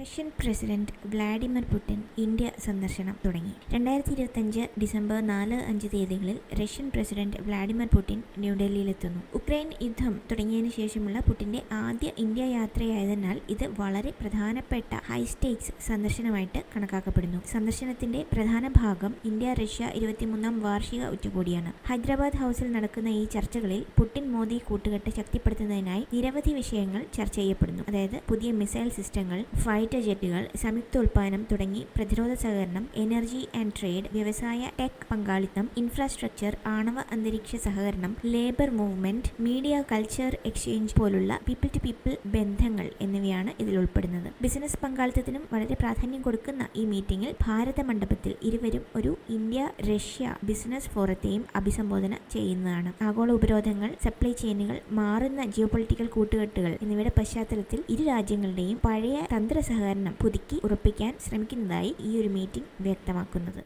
Russian president Vladimir Putin India സന്ദർശനം തുടങ്ങി. രണ്ടായിരത്തി ഇരുപത്തഞ്ച് ഡിസംബർ നാല് അഞ്ച് തീയതികളിൽ റഷ്യൻ പ്രസിഡന്റ് വ്ളാഡിമിർ പുടിൻ ന്യൂഡൽഹിയിലെത്തുന്നു. ഉക്രൈൻ യുദ്ധം തുടങ്ങിയതിനു ശേഷമുള്ള പുടിന്റെ ആദ്യ ഇന്ത്യ യാത്രയായതിനാൽ ഇത് വളരെ പ്രധാനപ്പെട്ട ഹൈസ്റ്റേക്സ് സന്ദർശനമായിട്ട് കണക്കാക്കപ്പെടുന്നു. സന്ദർശനത്തിന്റെ പ്രധാന ഭാഗം ഇന്ത്യ റഷ്യ ഇരുപത്തിമൂന്നാം വാർഷിക ഉച്ചകോടിയാണ്. ഹൈദരാബാദ് ഹൗസിൽ നടക്കുന്ന ഈ ചർച്ചകളിൽ പുടിൻ മോദി കൂട്ടുകെട്ട് ശക്തിപ്പെടുത്തുന്നതിനായി നിരവധി വിഷയങ്ങൾ ചർച്ച ചെയ്യപ്പെടുന്നു. അതായത് പുതിയ മിസൈൽ സിസ്റ്റങ്ങൾ ഫൈറ്റർ ജെറ്റുകൾ സംയുക്തോൽപാദനം തുടങ്ങി പ്രതിരോധ സഹകരണം എനർജി ആൻഡ് ട്രേഡ് വ്യവസായ ടെക് പങ്കാളിത്തം ഇൻഫ്രാസ്ട്രക്ചർ ആണവ അന്തരീക്ഷ സഹകരണം labour movement media culture exchange പോലുള്ള പീപ്പിൾ ടു പീപ്പിൾ ബന്ധങ്ങൾ എന്നിവയാണ് ഇതിൽ ഉൾപ്പെടുന്നത്. ബിസിനസ് പങ്കാളിത്തത്തിനും വളരെ പ്രാധാന്യം കൊടുക്കുന്ന ഈ മീറ്റിംഗിൽ ഭാരത മണ്ഡപത്തിൽ ഇരുവരും ഒരു ഇന്ത്യ റഷ്യ ബിസിനസ് ഫോറത്തെയും അഭിസംബോധന ചെയ്യുന്നതാണ്. ആഗോള ഉപരോധങ്ങൾ സപ്ലൈ ചെയിനുകൾ മാറുന്ന ജിയോപൊളിറ്റിക്കൽ കൂട്ടുകെട്ടുകൾ എന്നിവയുടെ പശ്ചാത്തലത്തിൽ ഇരു രാജ്യങ്ങളുടെയും പഴയ തന്ത്ര സഹകരണം പുതുക്കി ഉറപ്പിക്കാൻ ശ്രമിക്കുന്നതായി ഈ ഒരു മീറ്റിംഗ് വ്യക്തമാക്കുന്നത്.